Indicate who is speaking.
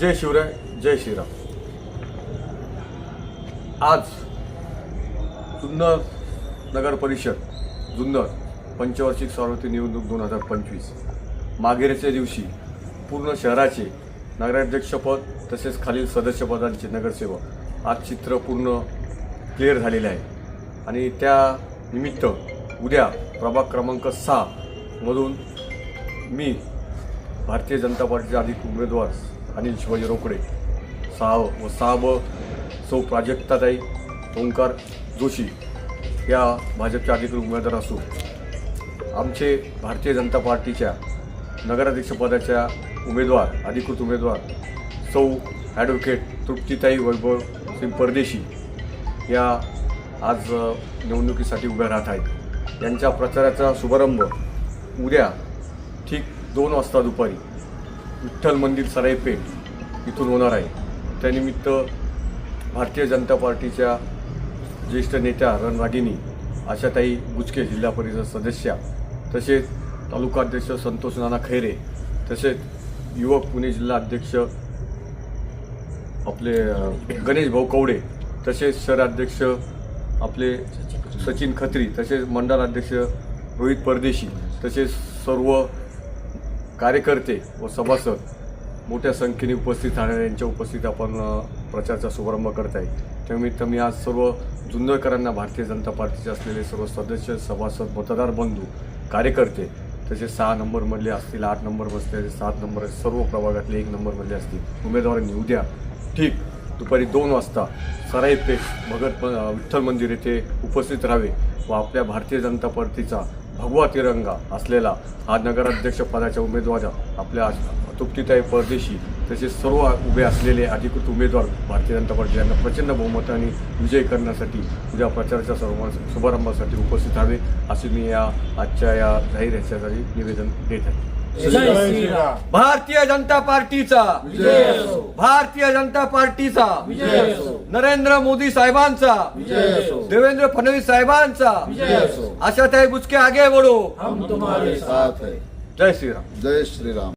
Speaker 1: जय शिवराय जय श्रीराम. आज जुन्नर नगर परिषद जुन्नर पंचवार्षिक सार्वत्रिक निवडणूक दोन हजार पंचवीस. मागेरच्या दिवशी पूर्ण शहराचे नगराध्यक्षपद तसेच खालील सदस्यपदांचे नगरसेवक आज चित्र पूर्ण क्लिअर झालेले आहे. आणि त्या निमित्त उद्या प्रभाग क्रमांक सहा मधून मी भारतीय जनता पार्टीचे अधिक उमेदवार अनिल शिवाजी रोकडे सहा व सहा ब सौ प्राजक्ताताई ओंकार जोशी या भाजपच्या अधिकृत उमेदवार असून आमचे भारतीय जनता पार्टीच्या नगराध्यक्षपदाच्या उमेदवार अधिकृत उमेदवार सौ ॲडव्होकेट तृप्तीताई वैभव सिंग परदेशी या आज निवडणुकीसाठी उभ्या राहत आहेत. यांच्या प्रचाराचा शुभारंभ उद्या ठीक दोन वाजता दुपारी विठ्ठल मंदिर सराईपेठ इथून होणार आहे. त्यानिमित्त भारतीय जनता पार्टीच्या ज्येष्ठ नेत्या रणरागिनी आशाताई बुचके जिल्हा परिषद सदस्या तसेच तालुकाध्यक्ष संतोष नाना खैरे तसेच युवक पुणे जिल्हा अध्यक्ष आपले गणेश भाऊ कवडे तसेच शहराध्यक्ष आपले सचिन खत्री तसेच मंडळाध्यक्ष रोहित परदेशी तसेच सर्व कार्यकर्ते व सभासद मोठ्या संख्येने उपस्थित राहणाऱ्या यांच्या उपस्थित आपण प्रचारचा प्रचाराचा शुभारंभ करत आहे. त्यानिमित्त मी आज सर्व जुन्नरकरांना भारतीय जनता पार्टीचे असलेले सर्व सदस्य सभासद मतदार बंधू कार्यकर्ते तसेच सहा नंबरमधले असतील आठ नंबर बसले सात नंबर सर्व प्रभागातले एक नंबरमधले असतील उमेदवारांनी उद्या ठीक दुपारी दोन वाजता सराई पेठ भगत विठ्ठल मंदिर येथे उपस्थित राहावे व आपल्या भारतीय जनता पार्टीचा भगवा तिरंगा असलेला हा नगराध्यक्ष पदाच्या उमेदवार आपल्या तृप्तीताई परदेशी तसेच सर्व उभे असलेले अधिकृत उमेदवार भारतीय जनता पार्टी यांना प्रचंड बहुमताने विजय करण्यासाठी उद्या प्रचाराच्या सर्व शुभारंभासाठी उपस्थित व्हावे असे मी या आजच्या या जाहीर ह्याच्यासाठी निवेदन देत आहे. भारतीय जनता पार्टीचा.
Speaker 2: विजय असो.
Speaker 1: भारतीय जनता पार्टीचा.
Speaker 2: विजय असो.
Speaker 1: नरेंद्र मोदी साहेबांचा.
Speaker 2: विजय असो.
Speaker 1: देवेंद्र फडणवीस साहेबांचा.
Speaker 2: विजय असो.
Speaker 1: आशाताई बुचके आगे बढो
Speaker 2: हम तुम्हारे साथ है.
Speaker 1: जय श्रीराम.
Speaker 3: जय श्रीराम.